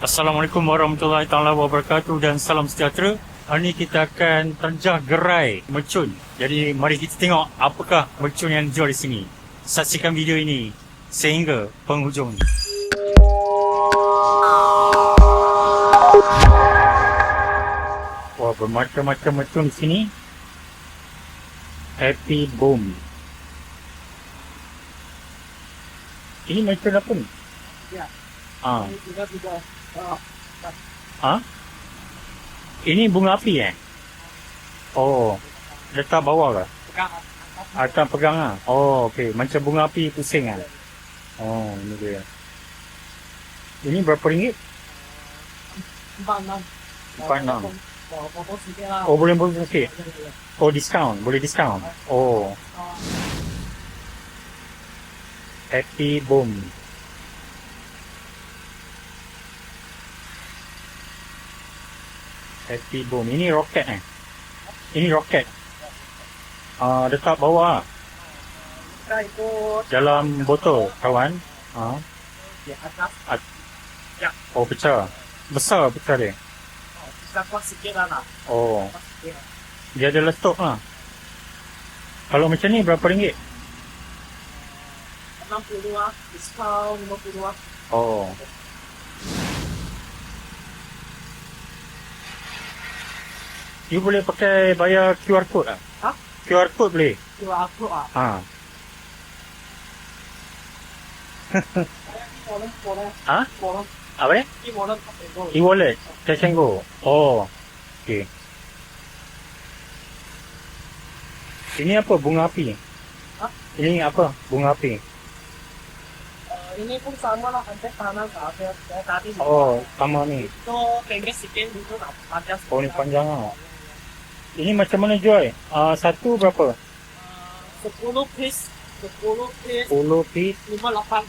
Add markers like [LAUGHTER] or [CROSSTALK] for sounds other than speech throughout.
Assalamualaikum warahmatullahi taala wabarakatuh dan salam sejahtera. Hari ini kita akan terjah gerai mercun. Jadi mari kita tengok apakah mercun yang dijual di sini. Saksikan video ini sehingga penghujung. Wah, bermacam-macam mercun di sini. Happy Boom. Ini mercun apa ni? Ya. Ah, Kita juga Ha? Ini bunga api eh? Oh. Letak bawah ke? Atas pegang lah? Oh, okey. Macam bunga api pusing kan? Oh, ini dia. Ini berapa ringgit? empat enam. Empat. Oh, lah. Oh, boleh boleh sikit? Oh, diskaun. Boleh diskaun? Oh. Happy Boom. Happy Boom. Ini roket eh? Ini roket. Ah, uh, letak bawah ikut dalam botol, kawan. Ah, di atas. oh pecah. Besar pecah dia. Oh, lah. Oh, dia ada letup lah. Kalau macam ni berapa ringgit? 60 lah. Diskaun 50 lah. Oh. You boleh pakai bayar QR code ah? Ha? QR code boleh? Dua aku ah. Ha. Ha? Apa ni? Gold. E-wallet. Cash and go. Oh. Okay. Ini apa? Bunga api? Ha? Ini apa? Bunga api. Uh, ini pun sama lah. Ada kanan ke atas. Saya tadi. Oh, sama ni. Itu pendek sikit. Itu panjang sikit. Oh, ni panjang lah. Ini macam mana jual? Ah, satu berapa? Uh, 10 piece. 10 piece. 10 piece. 58.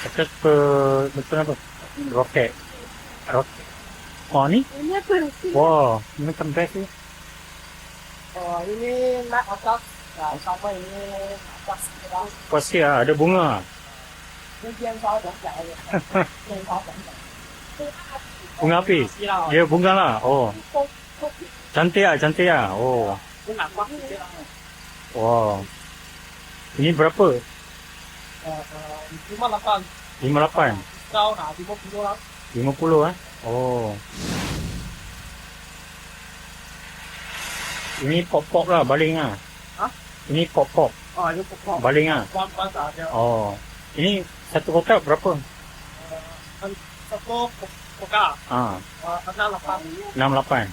Atas ke macam apa? Roket. Roket. Oh ni? Ini apa? Wah, ini macam best ni. Oh, ini naik atas. Nah, sama ini atas kita. Pasti lah, ada bunga. 今天稍等讲一点，[LAUGHS] 先稍等讲。 Bunga api? Ya, bunga lah. Oh. Cantik ah, cantik ah. Oh. Bunga apa? Wow. Ini berapa? Lima lapan. Lima lapan? Kau nak lima puluh lah. Lima puluh lah? Oh. Ini pop-pop lah, baling lah. Ha? Ini pop-pop. Oh, ini pop-pop. Baling lah. Oh. Ini satu kotak? Berapa? Poco, Ah. Poco, Poco, uh, 68.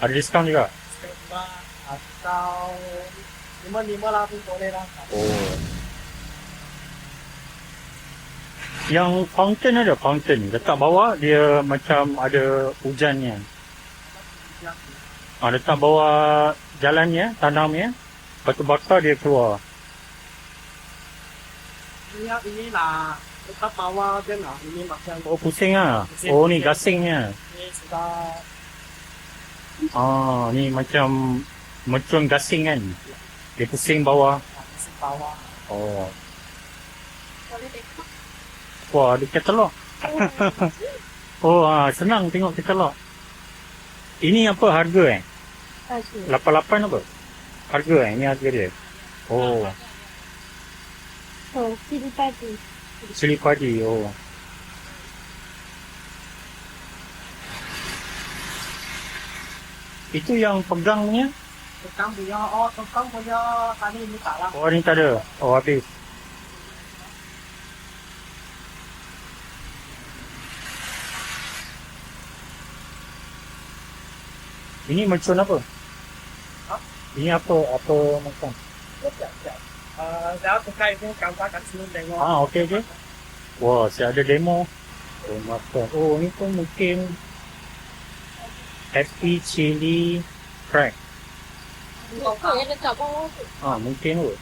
Ada diskaun juga? 65 atau 55 lah pun boleh lah. Oh. Yang fountain ada fountain. Letak bawah dia macam ada hujannya. Ah, ha, letak bawah jalannya, tanamnya. Batu bakar dia keluar. Ini, ini lah tak mawa je lah. Ini macam. Oh pusing ah. Oh ni gasing ya. Sudah. Oh ni macam macam gasing kan. Dia pusing bawah. Ah, pusing bawah. Oh. Wah, ada katalog. [LAUGHS] Oh, oh senang tengok katalog. Ini apa harga eh? Lapan lapan apa? Harga eh? Ini harga dia. Oh. Oh, kita. pagi chili padi oh. Itu yang pegangnya pegang punya, oh pegang punya. Tadi ni tak lah. Oh ni tak ada. Oh habis. Ini macam apa? Ha? ini apa? Apa macam? Ya, ya, ya. Uh, dah aku try pun gambar kat sini demo. Ah, okey okey. Wah, saya ada demo. Oh, makan. Oh, ni pun mungkin Happy Chili Crack. Ah, mungkin tu.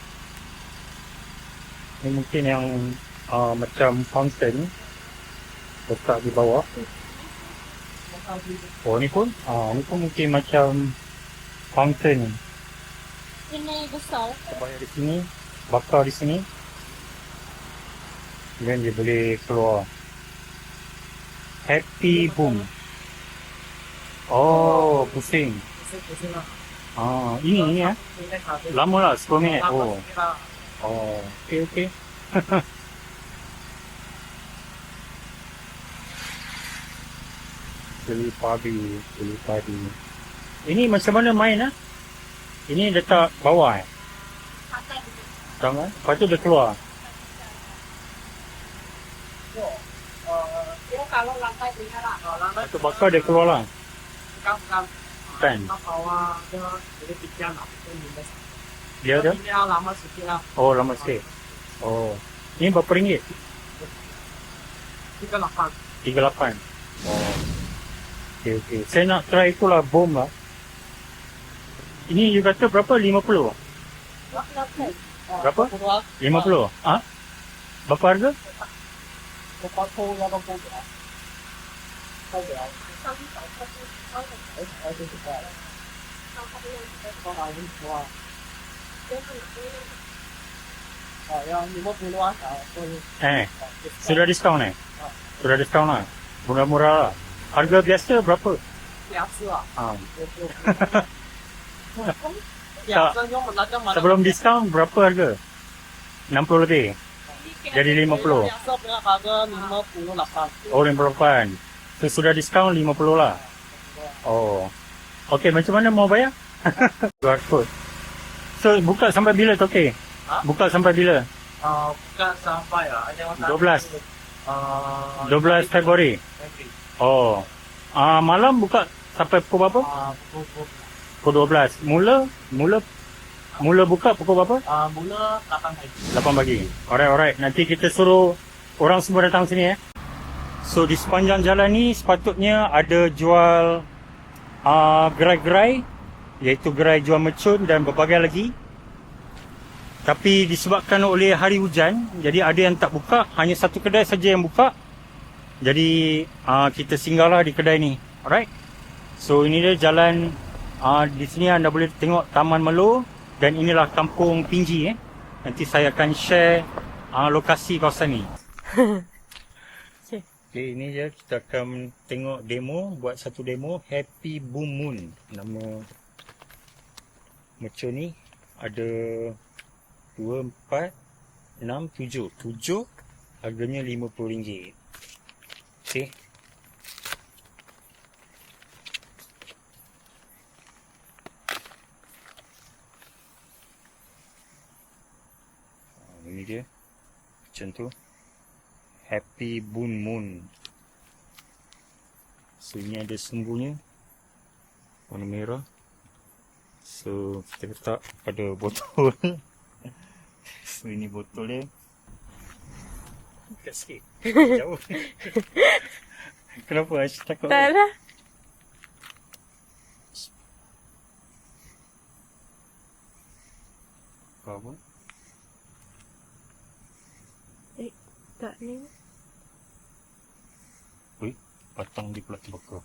ni mungkin yang uh, macam fountain letak di bawah. Oh ni pun, ah ni pun mungkin macam fountain. Ah, ini besar. Bayar di sini, bakar di sini. Dan dia boleh keluar. Happy boom. Oh, pusing. Pusing, pusing lah. Ah, ini ni ya. Lama lah, 10 minit. Oh. Lah. Oh, okay, okay. [LAUGHS] Beli padi, beli padi. Ini macam mana main lah? Ha? Ini letak bawah eh? Tangan. Lepas tu dia keluar. Dia kalau lantai punya lah. kalau tu bakar dia keluar lah. bukan-bukan. Kan? Kita bawah dia lah. Kita minus. Dia ada? Lah lama sikit lah. Oh, lama sikit. Oh. Ini berapa ringgit? Tiga lapan. 38. Oh. Okey okey. Saya nak try itulah bom lah. Ini you kata berapa? 50? Berapa? 50? Ha? Berapa harga? Eh, sudah diskaun eh? Sudah diskaun lah. Murah-murah lah. Harga biasa berapa? Biasa lah. Ha. Ya. Sebelum diskaun berapa harga? 60 lebih. Jadi 50. Oh, 58. So, sudah diskaun 50 lah. Oh. Okey, macam mana mau bayar? [LAUGHS] Luar So, buka sampai bila tu okey? Buka sampai bila? Uh, buka sampai lah. Ada 12. Uh, 12 Februari. Oh. Uh, malam buka sampai pukul berapa? Uh, pukul. Pukul 12. Mula mula mula buka pukul berapa? 啊，mula 8 pagi. 8 pagi. Alright, alright. Nanti kita suruh orang semua datang sini eh. So di sepanjang jalan ni sepatutnya ada jual uh, gerai-gerai iaitu gerai jual mercun dan berbagai lagi. Tapi disebabkan oleh hari hujan, jadi ada yang tak buka, hanya satu kedai saja yang buka. Jadi uh, kita singgahlah di kedai ni. Alright. So ini dia jalan uh, di sini anda boleh tengok Taman Melo dan inilah Kampung Pinji eh. Nanti saya akan share uh, lokasi kawasan ni. [LAUGHS] Okay, ini je kita akan tengok demo, buat satu demo Happy Boom Moon. Nama mercun ni ada 2, 4, 6, 7. 7 harganya RM50. Okay. Ah, Ini dia. Macam tu. Happy Boon Moon. So ini ada sumbunya. Warna merah. So kita letak pada botol. [LAUGHS] so ini botol dia. Dekat sikit. Jauh. [LAUGHS] Kenapa Aisyah takut? Tak. Kau apa? Tak ni. Ui, batang dia pula terbakar.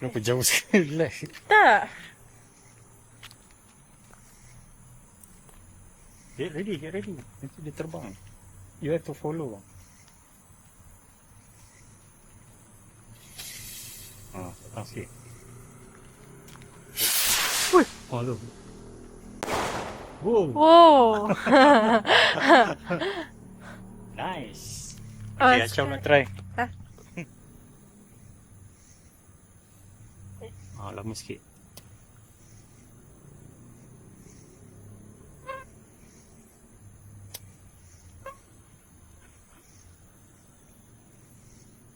Kenapa jauh [LAUGHS] sekali lah? Tak. Get ready, get ready. Nanti dia terbang. You have to follow. Ah, datang Follow. Wow, [LAUGHS] nice. Oh, Okay, Acam nak try. Ah. Ah, lama sikit.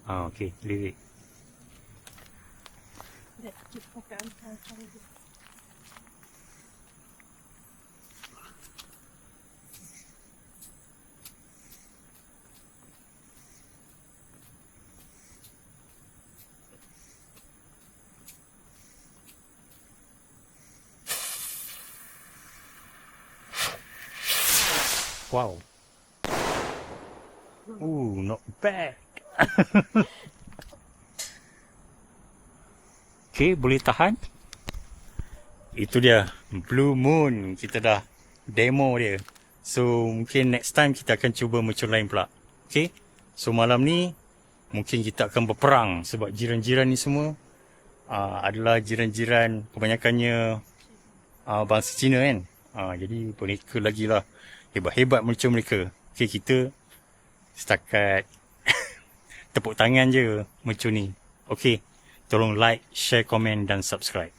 Ah, okay, lirik. Wow. Ooh, not bad. [LAUGHS] Okay, boleh tahan. Itu dia. Blue Moon. Kita dah demo dia. So, mungkin next time kita akan cuba mercun lain pula. Okay. So, malam ni mungkin kita akan berperang sebab jiran-jiran ni semua uh, adalah jiran-jiran kebanyakannya uh, bangsa Cina kan. Uh, jadi mereka lagi lah hebat-hebat mercun mereka. Okay, kita setakat [LAUGHS] tepuk tangan je mercun ni. Okay, tolong like, share, komen dan subscribe.